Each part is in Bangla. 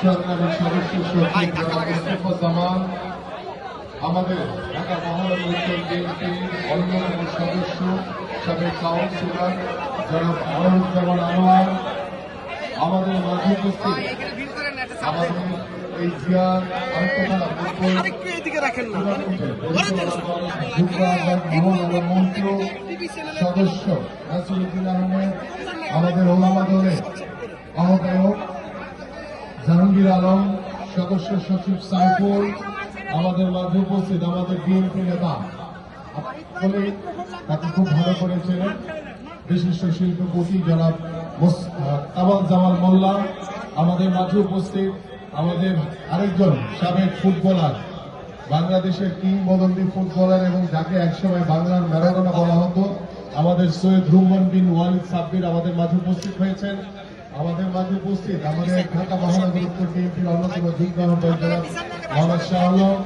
সরকারের সদস্য সচিব জামান আমাদের ঢাকা মহানগর উত্তর বিএনপির অন্যতম সদস্য সাবেক কাউন্সিলর জনাব আনোয়ারুজ্জামান আনোয়ার আমাদের মাঝে উপস্থিত আমাদের এই জিয়ার মন্ত্র সদস্য নাসিরুদ্দিন আহমেদ আমাদের ওলামা দলের আহ্বায়ক জাহাঙ্গীর আলম, সদস্য সচিব সাইফুল, আমাদের মাঝে উপস্থিত আমাদের বিএনপি নেতা। তাকে খুব ভালো করেছেন বিশিষ্ট শিল্পপতি জনাব কামাল জামাল মোল্লা, আমাদের মাঝে উপস্থিত আমাদের আরেকজন সাবেক ফুটবলার, বাংলাদেশের কিংবদন্তি ফুটবলার এবং যাকে একসময় বাংলার ম্যারাডোনা বলা হতো, আমাদের সৈয়দ রুম্মান বিন ওয়ালিদ সাব্বির আমাদের মাঝে উপস্থিত হয়েছেন। আমাদের মাঝে উপস্থিত আমাদের ঢাকা মহানগর উত্তর বিএনপির অন্যতম যুগ্ম আহ্বায়ক মোহাম্মদ শাহ আলম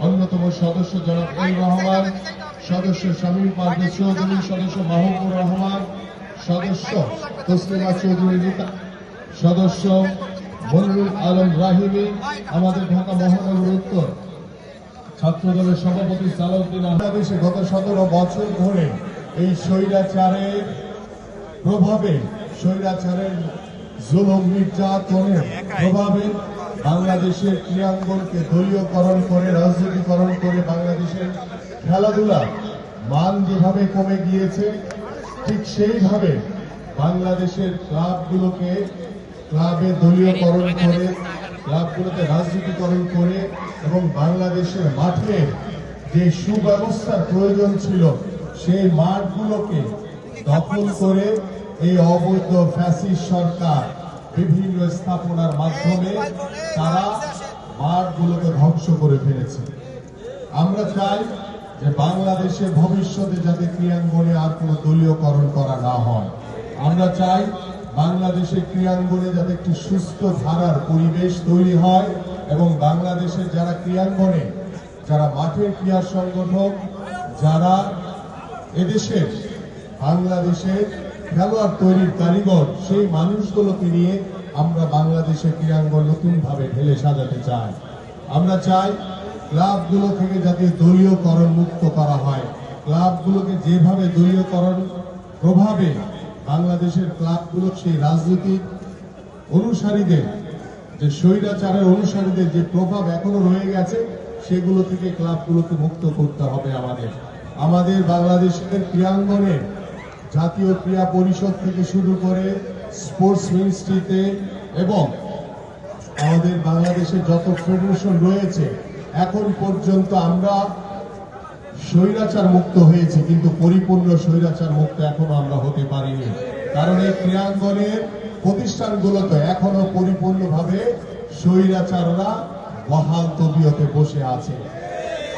অন্যতম সদস্য জনাব এল রহমান সদস্য শামীম পারভেজ চৌধুরী সদস্য মাহবুবুর রহমান সদস্য তসলিমা চৌধুরী রিতা সদস্য মনিরুল আলম রাহিমি আমাদের ঢাকা মহানগর উত্তর ছাত্র দলের সভাপতি সালাউদ্দিন বাংলাদেশে গত সতেরো বছর ধরে এই স্বৈরাচারের প্রভাবে স্বৈরাচারের জুলুম নির্যাতনের প্রভাবে বাংলাদেশের ক্রীড়াঙ্গনকে দলীয়করণ করে, রাজনীতিকরণ করে বাংলাদেশের খেলাধুলা মান যেভাবে কমে গিয়েছে, ঠিক সেইভাবে বাংলাদেশের ক্লাবগুলোকে ক্লাবে দলীয়করণ করে, ক্লাবগুলোতে রাজনীতিকরণ করে এবং বাংলাদেশের মাঠে যে সুব্যবস্থার প্রয়োজন ছিল, সেই মাঠগুলোকে দখল করে এই অবৈধ ফ্যাসিস্ট সরকার বিভিন্ন স্থাপনার মাধ্যমে তারা মাঠগুলোকে ধ্বংস করে ফেলেছে। আমরা চাই যে বাংলাদেশের ভবিষ্যতে যাতে ক্রিয়াঙ্গনে আর কোনো দলীয়করণ করা না হয়। আমরা চাই বাংলাদেশের ক্রিয়াঙ্গনে যাতে একটি সুস্থ ধারার পরিবেশ তৈরি হয় এবং বাংলাদেশের যারা ক্রিয়াঙ্গনে, যারা মাঠের ক্রিয়া সংগঠক, যারা এদেশের, বাংলাদেশের খেলোয়াড় তৈরির কারিগর সেই মানুষগুলোকে নিয়ে আমরা বাংলাদেশের ক্রীড়াঙ্গন নতুনভাবে ঢেলে সাজাতে চাই। আমরা চাই ক্লাবগুলো থেকে যাতে দলীয়করণ মুক্ত করা হয়। ক্লাবগুলোকে যেভাবে দলীয়করণ প্রভাবে বাংলাদেশের ক্লাবগুলো সেই রাজনৈতিক অনুসারীদের, যে স্বৈরাচারের অনুসারীদের যে প্রভাব এখনও রয়ে গেছে, সেগুলো থেকে ক্লাবগুলোকে মুক্ত করতে হবে আমাদের। আমাদের বাংলাদেশের ক্রীড়াঙ্গনে জাতীয় ক্রীড়া পরিষদ থেকে শুরু করে স্পোর্টস মিনিস্ট্রিতে এবং আমাদের বাংলাদেশের যত ফেডারেশন রয়েছে, এখন পর্যন্ত আমরা স্বৈরাচার মুক্ত হয়েছে, কিন্তু পরিপূর্ণ স্বৈরাচার মুক্ত এখনও আমরা হতে পারিনি। কারণ এই ক্রীড়াঙ্গনের প্রতিষ্ঠানগুলোতে এখনও পরিপূর্ণভাবে স্বৈরাচাররা বহাল তবিয়তে বসে আছে।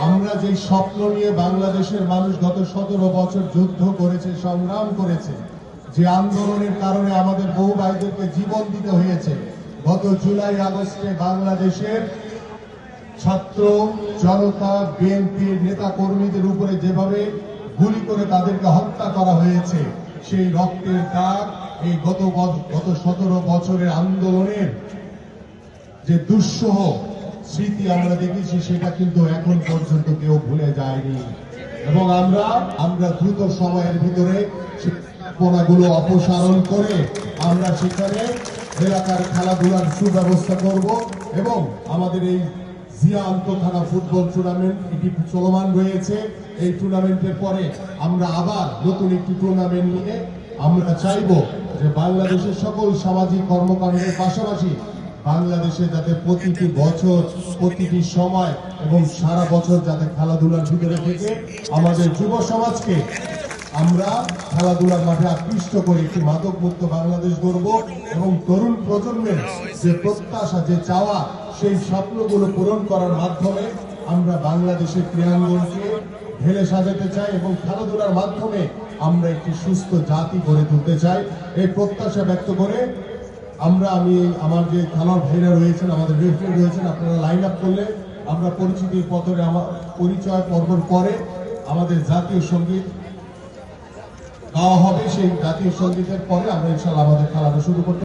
আমরা যে স্বপ্ন নিয়ে বাংলাদেশের মানুষ গত সতেরো বছর যুদ্ধ করেছে, সংগ্রাম করেছে, যে আন্দোলনের কারণে আমাদের বহু ভাইদেরকে জীবন দিতে হয়েছে, গত জুলাই আগস্টে বাংলাদেশের ছাত্র জনতা, বিএনপির নেতা কর্মীদের উপরে যেভাবে গুলি করে তাদেরকে হত্যা করা হয়েছে, সেই রক্তের দাগ এই গত গত সতেরো বছরের আন্দোলনের যে দুঃসহ স্মৃতি আমরা দেখেছি, সেটা কিন্তু এখন পর্যন্ত কেউ ভুলে যায়নি। এবং আমরা আমরা দ্রুত সময়ের ভিতরে গুলো অপসারণ করে আমরা সেখানে এলাকার খেলাধুলার সুব্যবস্থা করব এবং আমাদের এই জিয়া আন্তঃথানা ফুটবল টুর্নামেন্ট এটি চলমান রয়েছে। এই টুর্নামেন্টের পরে আমরা আবার নতুন একটি টুর্নামেন্ট নিয়ে আমরা চাইব যে বাংলাদেশের সকল সামাজিক কর্মকাণ্ডের পাশাপাশি বাংলাদেশে যাতে প্রতিটি বছর, প্রতিটি সময় এবং সারা বছর যাতে খেলাধুলার ভিতরে থেকে আমাদের যুব সমাজকে আমরা খেলাধুলার মাঠে আকৃষ্ট করে একটি মাদক মুক্ত বাংলাদেশ গড়ব এবং তরুণ প্রজন্মের যে প্রত্যাশা, যে চাওয়া, সেই স্বপ্নগুলো পূরণ করার মাধ্যমে আমরা বাংলাদেশের ক্রীড়াঙ্গনকে ঢেলে সাজাতে চাই এবং খেলাধুলার মাধ্যমে আমরা একটি সুস্থ জাতি গড়ে তুলতে চাই। এই প্রত্যাশা ব্যক্ত করে আমরা, আমি, আমার যে খেলার ভাইরা রয়েছেন, আমাদের রেফারি রয়েছেন, আপনারা লাইন আপ করলে আমরা পরিচিতির পথরে আমার পরিচয় পর্বর পরে আমাদের জাতীয় সংগীত গাওয়া হবে। সেই জাতীয় সঙ্গীতের পরে আমরা ইনশাল্লাহ আমাদের খেলাটা শুরু করতে